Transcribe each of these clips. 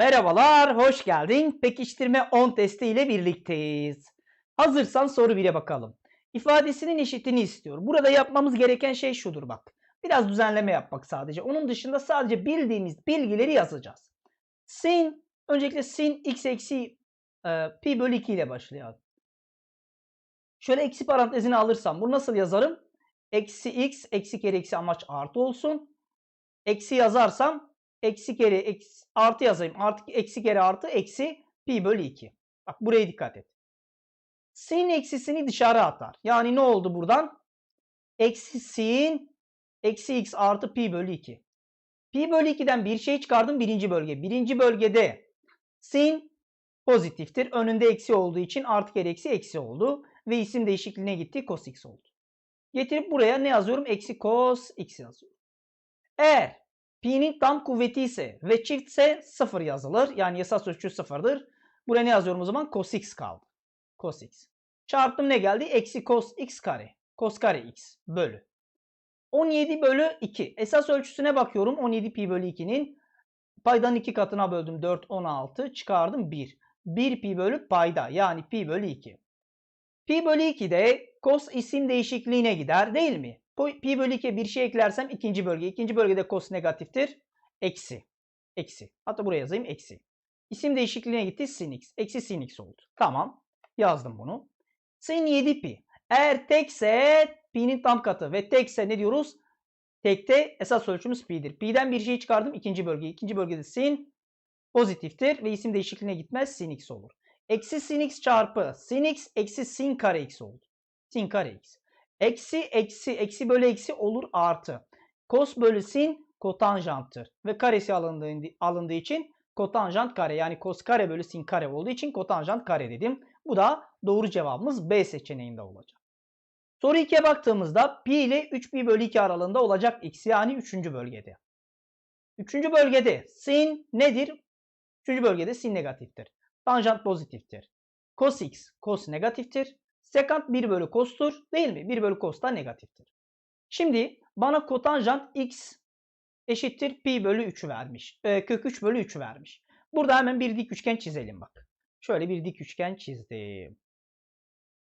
merhabalar, hoş geldin. Pekiştirme 10 testi ile birlikteyiz. Hazırsan soru 1'e bakalım. İfadesinin eşitini istiyor. Burada yapmamız gereken şey şudur bak. Biraz düzenleme yapmak sadece. Onun dışında sadece bildiğimiz bilgileri yazacağız. Sin, öncelikle sin x eksi e, pi bölü 2 ile başlayalım. Şöyle eksi parantezini alırsam bunu nasıl yazarım? Eksi x, eksi kere eksi amaç artı olsun. Eksi yazarsam eksi kere eksi, artı yazayım. Artı, eksi kere artı eksi pi bölü 2. Bak buraya dikkat et. Sin eksisini dışarı atar. Yani ne oldu buradan? Eksi sin eksi x artı pi bölü 2. Pi bölü 2'den bir şey çıkardım birinci bölge. Birinci bölgede sin pozitiftir. Önünde eksi olduğu için artı kere eksi eksi oldu. Ve isim değişikliğine gitti. Cos x oldu. Getirip buraya ne yazıyorum? Eksi cos x yazıyorum. Eğer pi'nin tam kuvveti ise ve çiftse 0 yazılır. Yani esas ölçü 0'dır. Buraya ne yazıyorum o zaman? Cos x kaldı. Cos x. Çarptım ne geldi? Eksi cos x kare. Cos kare x bölü. 17 bölü 2. Esas ölçüsüne bakıyorum. 17 pi bölü 2'nin paydanın 2 katına böldüm. 4, 16. Çıkardım 1. 1 pi bölü payda. Yani pi bölü 2. Pi bölü 2 de cos isim değişikliğine gider değil mi? Pi bölü 2'ye bir şey eklersem ikinci bölge. İkinci bölgede cos negatiftir. Eksi. Eksi. Hatta buraya yazayım eksi. İsim değişikliğine gitti sin x. Eksi sin x oldu. Tamam. Yazdım bunu. Sin 7 pi. Eğer tekse pi'nin tam katı ve tekse ne diyoruz? Tekte esas ölçümüz pi'dir. Pi'den bir şey çıkardım ikinci bölge. İkinci bölgede sin pozitiftir ve isim değişikliğine gitmez sin x olur. Eksi sin x çarpı sin x eksi sin kare x oldu. Sin kare x. Eksi eksi eksi bölü eksi olur artı. Kos bölü sin kotanjanttır. Ve karesi alındığı, alındığı için kotanjant kare yani kos kare bölü sin kare olduğu için kotanjant kare dedim. Bu da doğru cevabımız B seçeneğinde olacak. Soru 2'ye baktığımızda pi ile 3 pi bölü 2 aralığında olacak x yani 3. bölgede. 3. bölgede sin nedir? 3. bölgede sin negatiftir. Tanjant pozitiftir. Cos x cos negatiftir. Sekant 1 bölü cos'tur değil mi? 1 bölü cos da negatiftir. Şimdi bana kotanjant x eşittir pi bölü 3'ü vermiş. E, kök 3 bölü 3'ü vermiş. Burada hemen bir dik üçgen çizelim bak. Şöyle bir dik üçgen çizdim.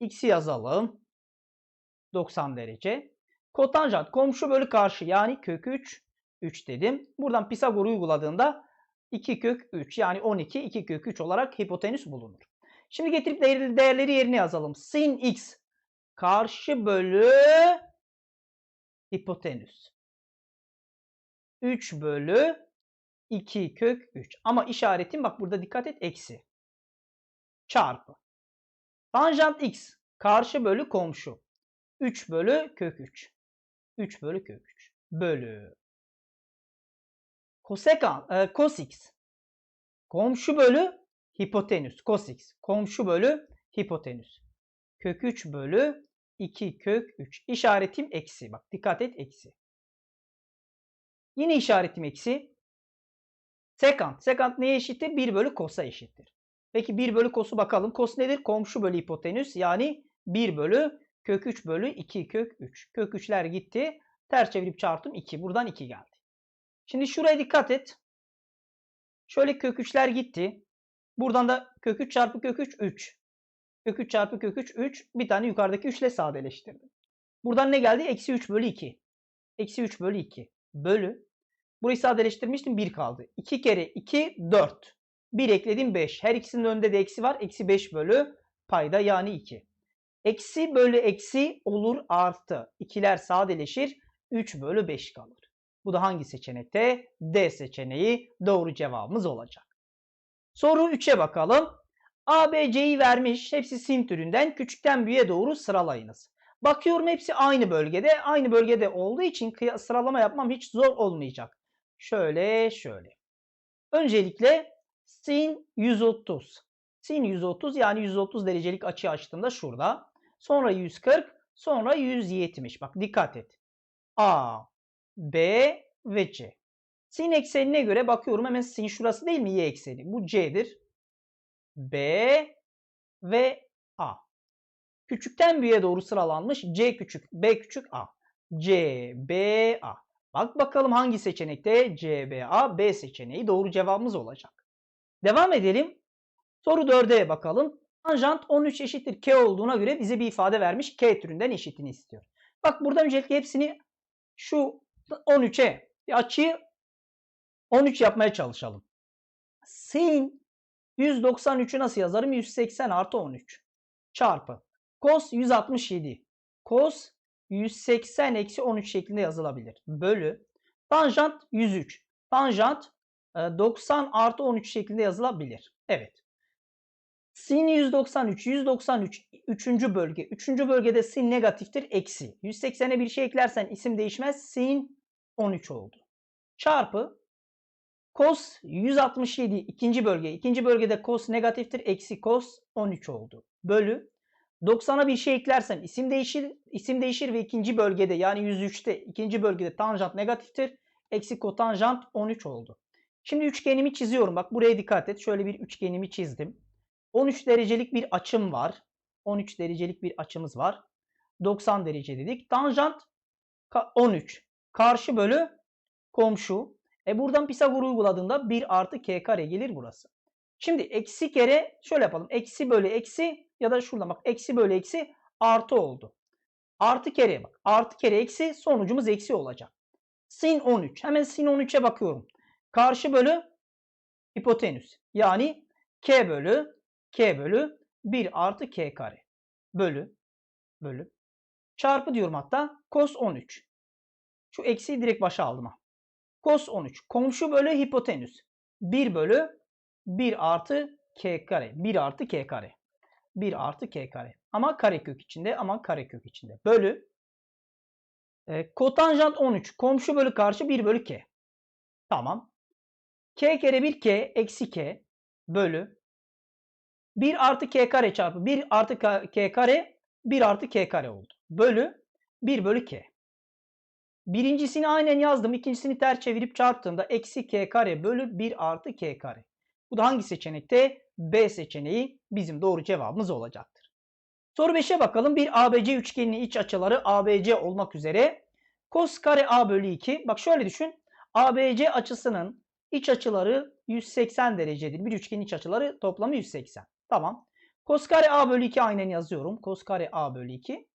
X'i yazalım. 90 derece. Kotanjant komşu bölü karşı yani kök 3 3 dedim. Buradan Pisagor uyguladığında 2 kök 3 yani 12 2 kök 3 olarak hipotenüs bulunur. Şimdi getirip değerleri yerine yazalım. Sin x karşı bölü hipotenüs. 3 bölü 2 kök 3. Ama işaretim bak burada dikkat et eksi. Çarpı. Tanjant x karşı bölü komşu. 3 bölü kök 3. 3 bölü kök 3. Bölü. Kosekan, e, cos x. Komşu bölü hipotenüs. Cos x. Komşu bölü hipotenüs. Kök 3 bölü 2 kök 3. İşaretim eksi. Bak dikkat et eksi. Yine işaretim eksi. Sekant. Sekant neye eşittir? 1 bölü kosa eşittir. Peki 1 bölü kosu bakalım. Kos nedir? Komşu bölü hipotenüs. Yani 1 bölü kök 3 bölü 2 kök 3. Kök 3'ler gitti. Ters çevirip çarptım 2. Buradan 2 geldi. Şimdi şuraya dikkat et. Şöyle kök 3'ler gitti. Buradan da kök 3 çarpı kök 3 3. Kök 3 çarpı kök 3 3. Bir tane yukarıdaki 3 ile sadeleştirdim. Buradan ne geldi? Eksi 3 bölü 2. Eksi 3 bölü 2. Bölü. Burayı sadeleştirmiştim 1 kaldı. 2 kere 2 4. 1 ekledim 5. Her ikisinin önünde de eksi var. Eksi 5 bölü payda yani 2. Eksi bölü eksi olur artı. İkiler sadeleşir. 3 bölü 5 kalır. Bu da hangi seçenekte? D seçeneği doğru cevabımız olacak. Soru 3'e bakalım. A, B, C'yi vermiş. Hepsi sin türünden. Küçükten büyüğe doğru sıralayınız. Bakıyorum hepsi aynı bölgede. Aynı bölgede olduğu için sıralama yapmam hiç zor olmayacak. Şöyle şöyle. Öncelikle sin 130. Sin 130 yani 130 derecelik açı açtığımda şurada. Sonra 140, sonra 170. Bak dikkat et. A, B ve C. Sin eksenine göre bakıyorum hemen sin şurası değil mi y ekseni? Bu C'dir. B ve A. Küçükten büyüğe doğru sıralanmış C küçük, B küçük, A. C, B, A. Bak bakalım hangi seçenekte C, B, A, B seçeneği doğru cevabımız olacak. Devam edelim. Soru 4'e bakalım. Tanjant 13 eşittir k olduğuna göre bize bir ifade vermiş. K türünden eşitini istiyor. Bak burada öncelikle hepsini şu 13'e açıyı 13 yapmaya çalışalım. Sin 193'ü nasıl yazarım? 180 artı 13 çarpı cos 167 cos 180 eksi 13 şeklinde yazılabilir. Bölü tanjant 103 tanjant 90 e, artı 13 şeklinde yazılabilir. Evet. Sin 193, 193 3. bölge. 3. bölgede sin negatiftir, eksi. 180'e bir şey eklersen isim değişmez. Sin 13 oldu. Çarpı cos 167 ikinci bölge. İkinci bölgede cos negatiftir, eksi cos 13 oldu. Bölü 90'a bir şey eklersen isim değişir, isim değişir ve ikinci bölgede yani 103'te ikinci bölgede tanjant negatiftir. Eksi kotanjant 13 oldu. Şimdi üçgenimi çiziyorum. Bak buraya dikkat et. Şöyle bir üçgenimi çizdim. 13 derecelik bir açım var. 13 derecelik bir açımız var. 90 derece dedik. Tanjant 13. Karşı bölü komşu. E buradan Pisagor uyguladığında 1 artı k kare gelir burası. Şimdi eksi kere şöyle yapalım. Eksi bölü eksi ya da şurada bak eksi bölü eksi artı oldu. Artı kereye bak. Artı kere eksi sonucumuz eksi olacak. Sin 13. Hemen sin 13'e bakıyorum. Karşı bölü hipotenüs. Yani k bölü k bölü 1 artı k kare. Bölü bölü. Çarpı diyorum hatta cos 13. Şu eksiyi direkt başa aldım Cos 13. Komşu bölü hipotenüs. 1 bölü 1 artı k kare. 1 artı k kare. 1 artı k kare. Ama karekök içinde ama karekök içinde. Bölü e, kotanjant 13. Komşu bölü karşı 1 bölü k. Tamam. k kere 1 k eksi k bölü 1 artı k kare çarpı 1 artı k kare 1 artı k kare oldu. Bölü 1 bölü k. Birincisini aynen yazdım. ikincisini ters çevirip çarptığımda eksi k kare bölü 1 artı k kare. Bu da hangi seçenekte? B seçeneği bizim doğru cevabımız olacaktır. Soru 5'e bakalım. Bir ABC üçgeninin iç açıları ABC olmak üzere cos kare A bölü 2. Bak şöyle düşün. ABC açısının iç açıları 180 derecedir. Bir üçgenin iç açıları toplamı 180. Tamam. Cos kare A bölü 2 aynen yazıyorum. Cos kare A bölü 2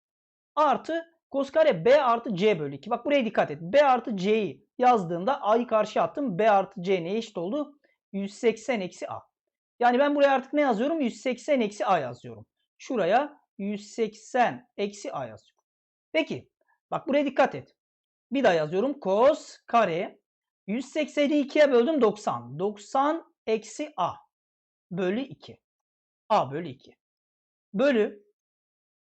artı cos kare B artı C bölü 2. Bak buraya dikkat et. B artı C'yi yazdığımda A'yı karşıya attım. B artı C neye eşit oldu? 180 eksi A. Yani ben buraya artık ne yazıyorum? 180 eksi A yazıyorum. Şuraya 180 eksi A yazıyorum. Peki. Bak buraya dikkat et. Bir daha yazıyorum. Cos kare 180'i 2'ye böldüm 90. 90 eksi A bölü 2. A bölü 2. Bölü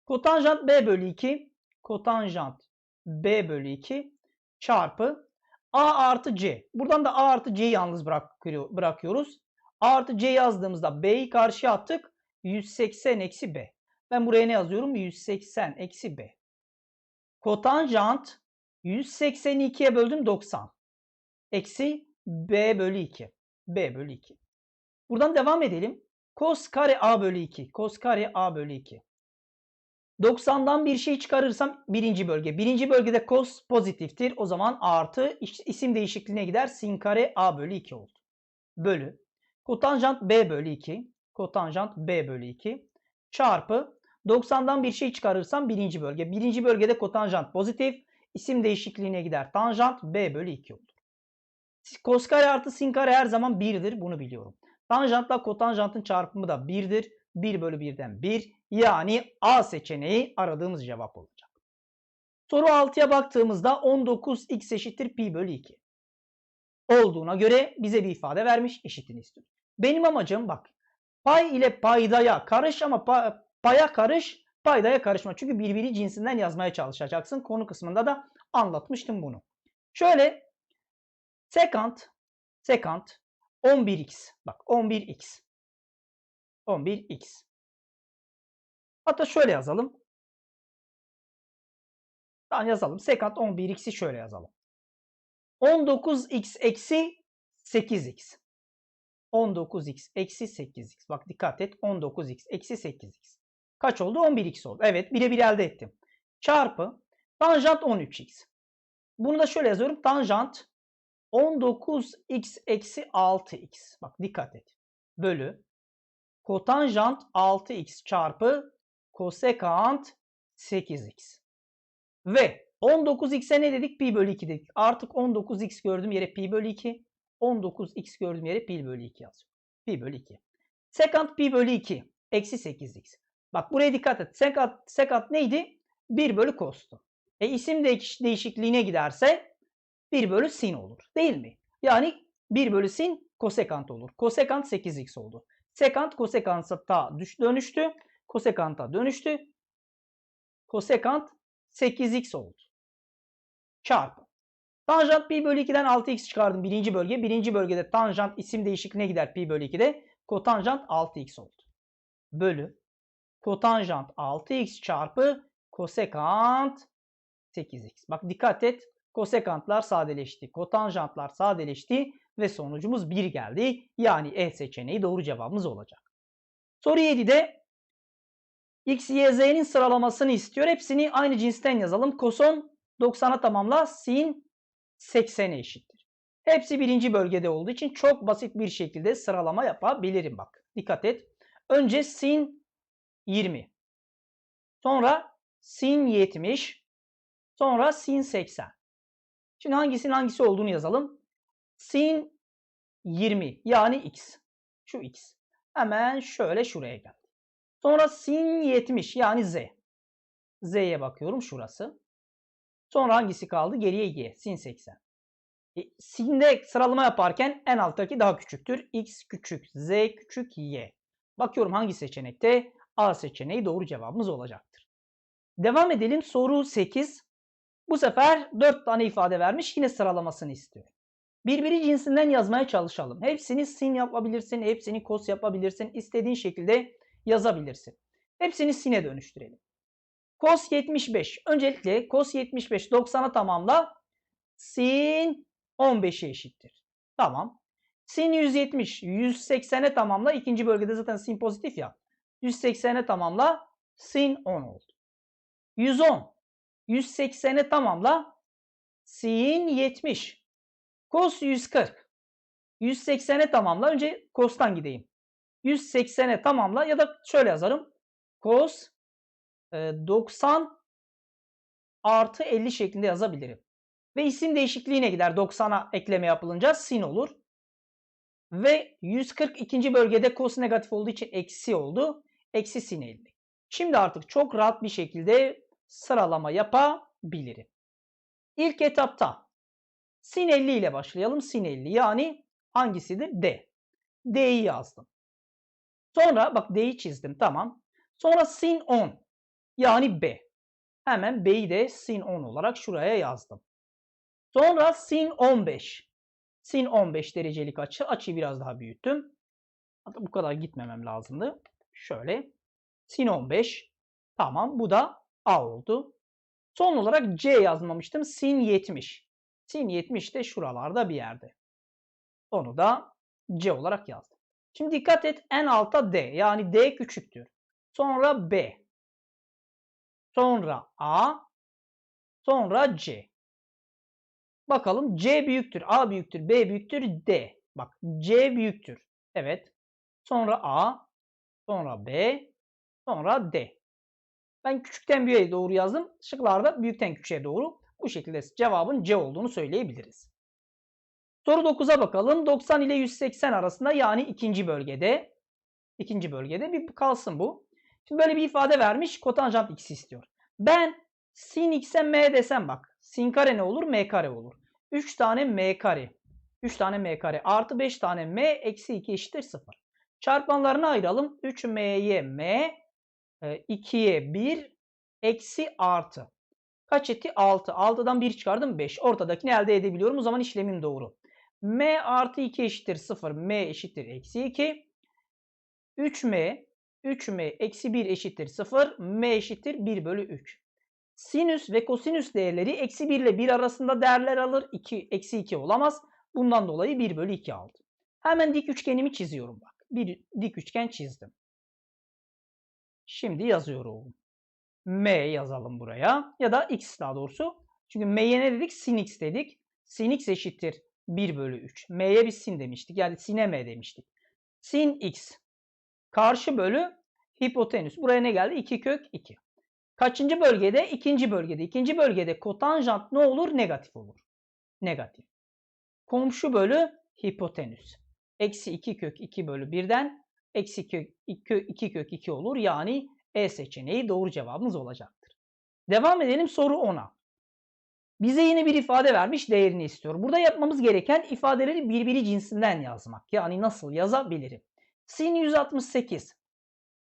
kotanjant B bölü 2 kotanjant B bölü 2 çarpı A artı C. Buradan da A artı C'yi yalnız bırakıyoruz. A artı C yazdığımızda B'yi karşıya attık. 180 eksi B. Ben buraya ne yazıyorum? 180 eksi B. Kotanjant 182'ye böldüm 90. Eksi B bölü 2. B bölü 2. Buradan devam edelim. Kos kare A bölü 2. Kos kare A bölü 2. 90'dan bir şey çıkarırsam birinci bölge. Birinci bölgede cos pozitiftir. O zaman artı isim değişikliğine gider. Sin kare A bölü 2 oldu. Bölü. Kotanjant B bölü 2. Kotanjant B bölü 2. Çarpı 90'dan bir şey çıkarırsam birinci bölge. Birinci bölgede kotanjant pozitif. isim değişikliğine gider. Tanjant B bölü 2 olur. Kos kare artı sin kare her zaman 1'dir. Bunu biliyorum. Tanjantla kotanjantın çarpımı da 1'dir. 1 bölü 1'den 1. Yani A seçeneği aradığımız cevap olacak. Soru 6'ya baktığımızda 19x eşittir pi bölü 2 olduğuna göre bize bir ifade vermiş eşitini istiyor. Benim amacım bak pay ile paydaya karış ama pa, paya karış paydaya karışma. Çünkü birbiri cinsinden yazmaya çalışacaksın. Konu kısmında da anlatmıştım bunu. Şöyle sekant sekant 11x bak 11x 11x Hatta şöyle yazalım. Tamam yazalım. Sekant 11x'i şöyle yazalım. 19x eksi 8x. 19x eksi 8x. Bak dikkat et. 19x eksi 8x. Kaç oldu? 11x oldu. Evet birebir elde ettim. Çarpı tanjant 13x. Bunu da şöyle yazıyorum. Tanjant 19x eksi 6x. Bak dikkat et. bölü kotanjant 6x çarpı kosekant 8x. Ve 19x'e ne dedik? Pi bölü 2 dedik. Artık 19x gördüğüm yere pi bölü 2. 19x gördüğüm yere pi bölü 2 yazıyorum. Pi bölü 2. Sekant pi bölü 2. Eksi 8x. Bak buraya dikkat et. Sekant, sekant neydi? 1 bölü cos'tu. E isim değiş değişikliğine giderse 1 bölü sin olur. Değil mi? Yani 1 bölü sin kosekant olur. Kosekant 8x oldu. Sekant kosekanta dönüştü. Kosekanta dönüştü. Kosekant 8x oldu. Çarpı. Tanjant pi bölü 2'den 6x çıkardım birinci bölge. Birinci bölgede tanjant isim değişikliğine gider pi bölü 2'de. Kotanjant 6x oldu. Bölü. Kotanjant 6x çarpı kosekant 8x. Bak dikkat et. Kosekantlar sadeleşti. Kotanjantlar sadeleşti. Ve sonucumuz 1 geldi. Yani E seçeneği doğru cevabımız olacak. Soru 7'de X, Y, Z'nin sıralamasını istiyor. Hepsini aynı cinsten yazalım. Koson 90'a tamamla. Sin 80'e eşittir. Hepsi birinci bölgede olduğu için çok basit bir şekilde sıralama yapabilirim bak. Dikkat et. Önce sin 20. Sonra sin 70. Sonra sin 80. Şimdi hangisinin hangisi olduğunu yazalım. Sin 20 yani x. Şu x. Hemen şöyle şuraya geldi. Sonra sin 70 yani z. Z'ye bakıyorum şurası. Sonra hangisi kaldı? Geriye y. Sin 80. E, sin'de sıralama yaparken en alttaki daha küçüktür. x küçük, z küçük, y. Bakıyorum hangi seçenekte? A seçeneği doğru cevabımız olacaktır. Devam edelim. Soru 8. Bu sefer 4 tane ifade vermiş. Yine sıralamasını istiyor. Birbiri cinsinden yazmaya çalışalım. Hepsini sin yapabilirsin, hepsini kos yapabilirsin. İstediğin şekilde yazabilirsin. Hepsini sine dönüştürelim. Cos 75. Öncelikle cos 75 90'a tamamla. Sin 15'e eşittir. Tamam. Sin 170 180'e tamamla. İkinci bölgede zaten sin pozitif ya. 180'e tamamla. Sin 10 oldu. 110 180'e tamamla. Sin 70. Cos 140. 180'e tamamla. Önce cos'tan gideyim. 180'e tamamla ya da şöyle yazarım. Cos 90 artı 50 şeklinde yazabilirim. Ve isim değişikliğine gider. 90'a ekleme yapılınca sin olur. Ve 142. bölgede cos negatif olduğu için eksi oldu. Eksi sin 50. Şimdi artık çok rahat bir şekilde sıralama yapabilirim. İlk etapta sin 50 ile başlayalım. Sin 50 yani hangisidir? D. D'yi yazdım. Sonra bak D'yi çizdim tamam. Sonra sin 10 yani B. Hemen B'yi de sin 10 olarak şuraya yazdım. Sonra sin 15. Sin 15 derecelik açı. Açıyı biraz daha büyüttüm. Hatta bu kadar gitmemem lazımdı. Şöyle. Sin 15. Tamam bu da A oldu. Son olarak C yazmamıştım. Sin 70. Sin 70 de şuralarda bir yerde. Onu da C olarak yazdım. Şimdi dikkat et en alta D. Yani D küçüktür. Sonra B. Sonra A. Sonra C. Bakalım C büyüktür, A büyüktür, B büyüktür, D. Bak C büyüktür. Evet. Sonra A. Sonra B. Sonra D. Ben küçükten büyüğe doğru yazdım. Şıklarda büyükten küçüğe doğru. Bu şekilde cevabın C olduğunu söyleyebiliriz. Soru 9'a bakalım. 90 ile 180 arasında yani ikinci bölgede. ikinci bölgede bir kalsın bu. Şimdi böyle bir ifade vermiş. Kotanjant x istiyor. Ben sin x'e m desem bak. Sin kare ne olur? M kare olur. 3 tane m kare. 3 tane m kare artı 5 tane m eksi 2 eşittir 0. Çarpanlarını ayıralım. 3m'ye m, 2'ye e, 1, eksi artı. Kaç etti? 6. 6'dan 1 çıkardım 5. Ortadakini elde edebiliyorum. O zaman işlemim doğru. M artı 2 eşittir 0. m eşittir eksi 2. 3m 3m eksi 1 eşittir 0. m eşittir 1 bölü 3. Sinüs ve kosinüs değerleri eksi 1 ile 1 arasında değerler alır. 2, eksi 2 olamaz. Bundan dolayı 1 bölü 2 aldı. Hemen dik üçgenimi çiziyorum bak. Bir dik üçgen çizdim. Şimdi yazıyorum. M yazalım buraya. Ya da X daha doğrusu. Çünkü M'ye ne dedik? Sin X dedik. Sin X eşittir 1 bölü 3. M'ye biz sin demiştik. Yani sine M demiştik. sin x. Karşı bölü hipotenüs. Buraya ne geldi? 2 kök 2. Kaçıncı bölgede? İkinci bölgede. İkinci bölgede kotanjant ne olur? Negatif olur. Negatif. Komşu bölü hipotenüs. Eksi 2 kök 2 bölü 1'den eksi kök 2 kök 2 olur. Yani E seçeneği doğru cevabımız olacaktır. Devam edelim soru 10'a. Bize yine bir ifade vermiş değerini istiyor. Burada yapmamız gereken ifadeleri birbiri cinsinden yazmak. Yani nasıl yazabilirim? Sin 168.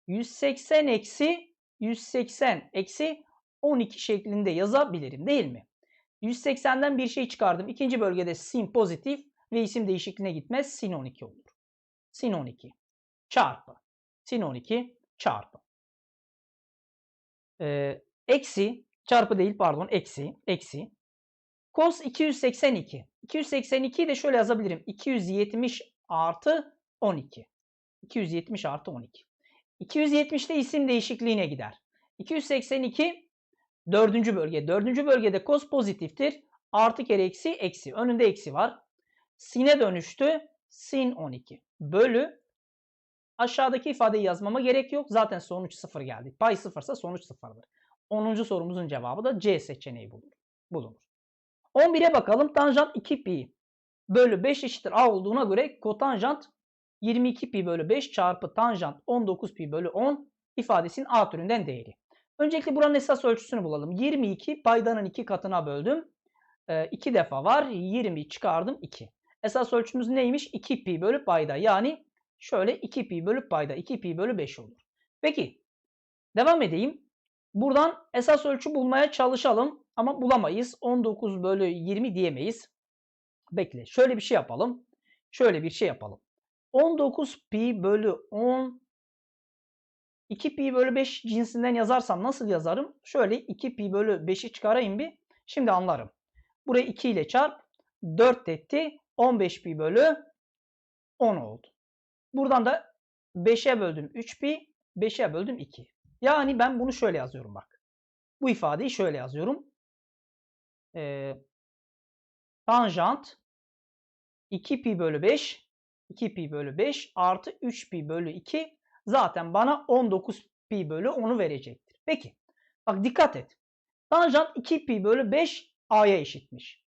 180 eksi 180 eksi 12 şeklinde yazabilirim değil mi? 180'den bir şey çıkardım. İkinci bölgede sin pozitif ve isim değişikliğine gitmez. Sin 12 olur. Sin 12 çarpı sin 12 çarpı. Ee, eksi çarpı değil pardon eksi eksi cos 282. 282'yi de şöyle yazabilirim. 270 artı 12. 270 artı 12. 270 de isim değişikliğine gider. 282 dördüncü bölge. Dördüncü bölgede cos pozitiftir. Artı kere eksi eksi. Önünde eksi var. Sin'e dönüştü. Sin 12. Bölü aşağıdaki ifadeyi yazmama gerek yok. Zaten sonuç 0 geldi. Pay 0 ise sonuç 0'dır. 10. sorumuzun cevabı da C seçeneği bulunur. bulunur. 11'e bakalım. Tanjant 2 pi bölü 5 eşittir a olduğuna göre kotanjant 22 pi bölü 5 çarpı tanjant 19 pi bölü 10 ifadesinin a türünden değeri. Öncelikle buranın esas ölçüsünü bulalım. 22 paydanın 2 katına böldüm. 2 ee, defa var. 20 çıkardım 2. Esas ölçümüz neymiş? 2 pi bölü payda. Yani şöyle 2 pi bölü payda. 2 pi bölü 5 olur. Peki devam edeyim. Buradan esas ölçü bulmaya çalışalım. Ama bulamayız. 19 bölü 20 diyemeyiz. Bekle. Şöyle bir şey yapalım. Şöyle bir şey yapalım. 19 pi bölü 10 2 pi bölü 5 cinsinden yazarsam nasıl yazarım? Şöyle 2 pi bölü 5'i çıkarayım bir. Şimdi anlarım. Burayı 2 ile çarp. 4 etti. 15 pi bölü 10 oldu. Buradan da 5'e böldüm 3 pi. 5'e böldüm 2. Yani ben bunu şöyle yazıyorum bak. Bu ifadeyi şöyle yazıyorum. Ee, tanjant 2 pi bölü 5 2 pi bölü 5 artı 3 pi bölü 2 zaten bana 19 pi bölü 10'u verecektir. Peki bak dikkat et. Tanjant 2 pi bölü 5 a'ya eşitmiş.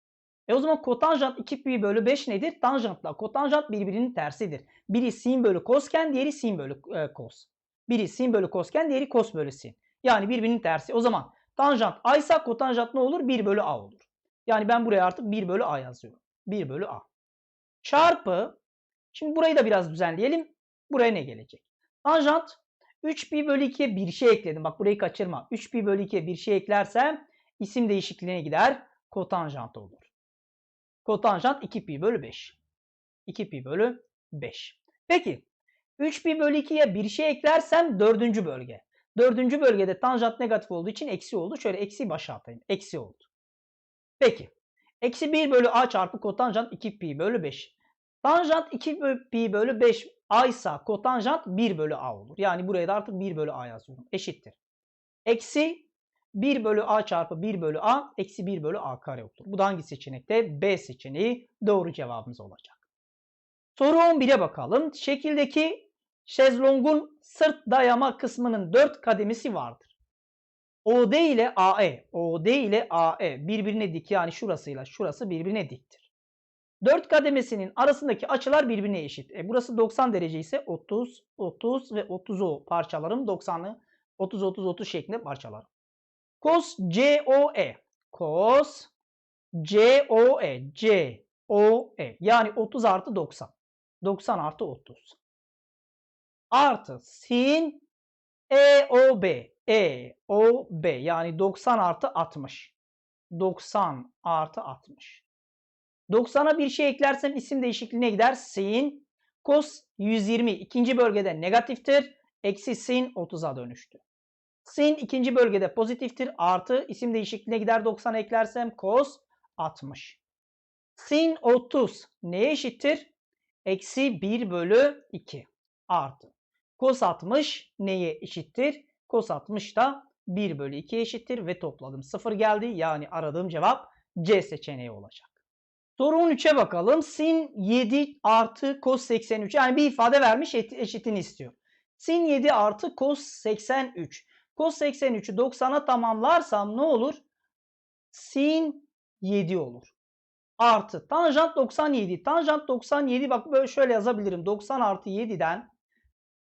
E o zaman kotanjant 2 pi bölü 5 nedir? Tanjantla kotanjant birbirinin tersidir. Biri sin bölü kosken diğeri sin bölü e, kos. Biri sin bölü kosken diğeri kos bölü sin. Yani birbirinin tersi. O zaman tanjant a ise kotanjant ne olur? 1 bölü a olur. Yani ben buraya artık 1 bölü a yazıyorum. 1 bölü a. Çarpı Şimdi burayı da biraz düzenleyelim. Buraya ne gelecek? Tanjant 3 pi bölü 2'ye bir şey ekledim. Bak burayı kaçırma. 3 pi bölü 2'ye bir şey eklersem isim değişikliğine gider. Kotanjant olur. Kotanjant 2 pi bölü 5. 2 pi bölü 5. Peki 3 pi bölü 2'ye bir şey eklersem dördüncü bölge. Dördüncü bölgede tanjant negatif olduğu için eksi oldu. Şöyle eksi başa atayım. Eksi oldu. Peki. Eksi 1 bölü a çarpı kotanjant 2 pi bölü 5. Tanjant 2 bölü pi bölü 5 a ise kotanjant 1 bölü a olur. Yani buraya da artık 1 bölü a yazıyorum. Eşittir. Eksi 1 bölü a çarpı 1 bölü a eksi 1 bölü a kare olur. Bu da hangi seçenekte? B seçeneği doğru cevabımız olacak. Soru 11'e bakalım. Şekildeki şezlongun sırt dayama kısmının 4 kademesi vardır. OD ile AE, OD ile AE birbirine dik yani şurasıyla şurası birbirine diktir. 4 kademesinin arasındaki açılar birbirine eşit. E burası 90 derece ise 30, 30 ve 30'u parçalarım. 90'ı 30, 30, 30 şeklinde parçalarım. Cos COE. Cos COE. COE. Yani 30 artı 90. 90 artı 30. Artı sin EOB. EOB. Yani 90 artı 60. 90 artı 60. 90'a bir şey eklersem isim değişikliğine gider. Sin cos 120 ikinci bölgede negatiftir. Eksi sin 30'a dönüştü. Sin ikinci bölgede pozitiftir. Artı isim değişikliğine gider 90 eklersem cos 60. Sin 30 neye eşittir? Eksi 1 bölü 2 artı. Cos 60 neye eşittir? Cos 60 da 1 bölü 2 eşittir ve topladım. 0 geldi. Yani aradığım cevap C seçeneği olacak. Soru 13'e bakalım. Sin 7 artı cos 83. Yani bir ifade vermiş eşitini istiyor. Sin 7 artı cos 83. Cos 83'ü 90'a tamamlarsam ne olur? Sin 7 olur. Artı tanjant 97. Tanjant 97 bak böyle şöyle yazabilirim. 90 artı 7'den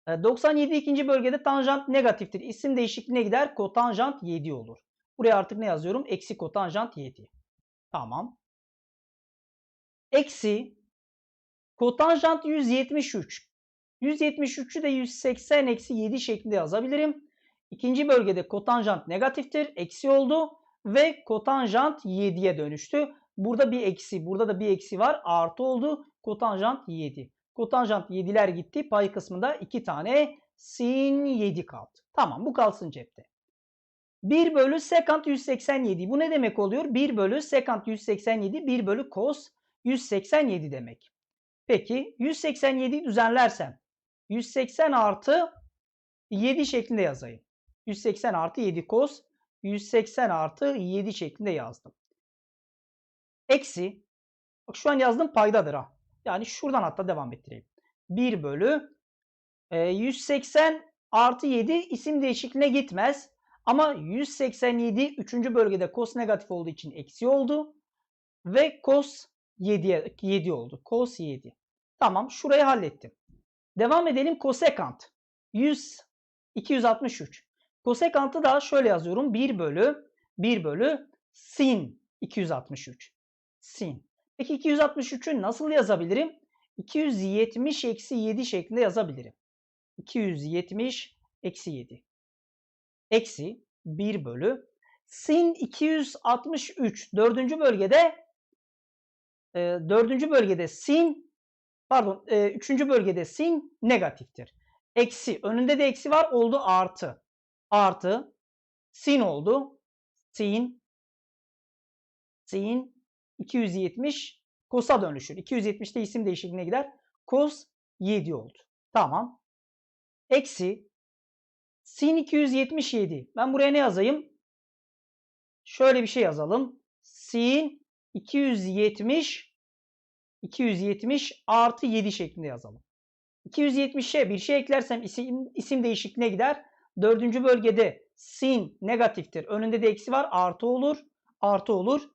97 e, ikinci bölgede tanjant negatiftir. İsim değişikliğine gider. Kotanjant 7 olur. Buraya artık ne yazıyorum? Eksi kotanjant 7. Tamam. Eksi kotanjant 173. 173'ü de 180 eksi 7 şeklinde yazabilirim. İkinci bölgede kotanjant negatiftir. Eksi oldu ve kotanjant 7'ye dönüştü. Burada bir eksi, burada da bir eksi var. Artı oldu. Kotanjant 7. Kotanjant 7'ler gitti. Pay kısmında 2 tane sin 7 kaldı. Tamam bu kalsın cepte. 1 bölü sekant 187. Bu ne demek oluyor? 1 bölü sekant 187 1 bölü cos 187 demek. Peki 187'yi düzenlersem 180 artı 7 şeklinde yazayım. 180 artı 7 cos 180 artı 7 şeklinde yazdım. Eksi bak şu an yazdığım paydadır ha. Yani şuradan hatta devam ettireyim. 1 bölü e, 180 artı 7 isim değişikliğine gitmez. Ama 187 3. bölgede cos negatif olduğu için eksi oldu. Ve cos 7, 7 oldu. Cos 7. Tamam şurayı hallettim. Devam edelim kosekant. 100 263. Kosekantı da şöyle yazıyorum. 1 bölü 1 bölü sin 263. Sin. Peki 263'ü nasıl yazabilirim? 270 eksi 7 şeklinde yazabilirim. 270 eksi 7. Eksi 1 bölü sin 263 dördüncü bölgede e, dördüncü bölgede sin pardon e, üçüncü bölgede sin negatiftir. Eksi önünde de eksi var oldu artı. Artı sin oldu. Sin sin 270 cos'a dönüşür. 270'te isim değişikliğine gider. Cos 7 oldu. Tamam. Eksi sin 277. Ben buraya ne yazayım? Şöyle bir şey yazalım. Sin 270 270 artı 7 şeklinde yazalım. 270'e bir şey eklersem isim, isim değişikliğine gider. Dördüncü bölgede sin negatiftir. Önünde de eksi var. Artı olur. Artı olur.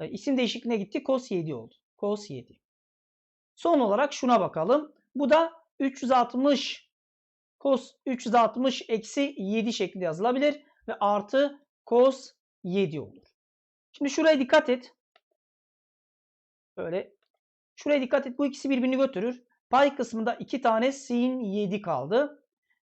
E, isim değişikliğine gitti. Cos 7 oldu. Cos 7. Son olarak şuna bakalım. Bu da 360 cos 360 eksi 7 şeklinde yazılabilir. Ve artı cos 7 olur. Şimdi şuraya dikkat et. Böyle şuraya dikkat et. Bu ikisi birbirini götürür. Pay kısmında 2 tane sin 7 kaldı.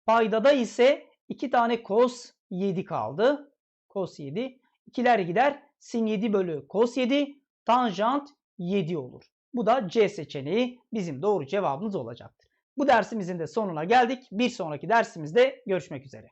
Paydada ise 2 tane cos 7 kaldı. Cos 7. İkiler gider. Sin 7 bölü cos 7 tanjant 7 olur. Bu da C seçeneği bizim doğru cevabımız olacaktır. Bu dersimizin de sonuna geldik. Bir sonraki dersimizde görüşmek üzere.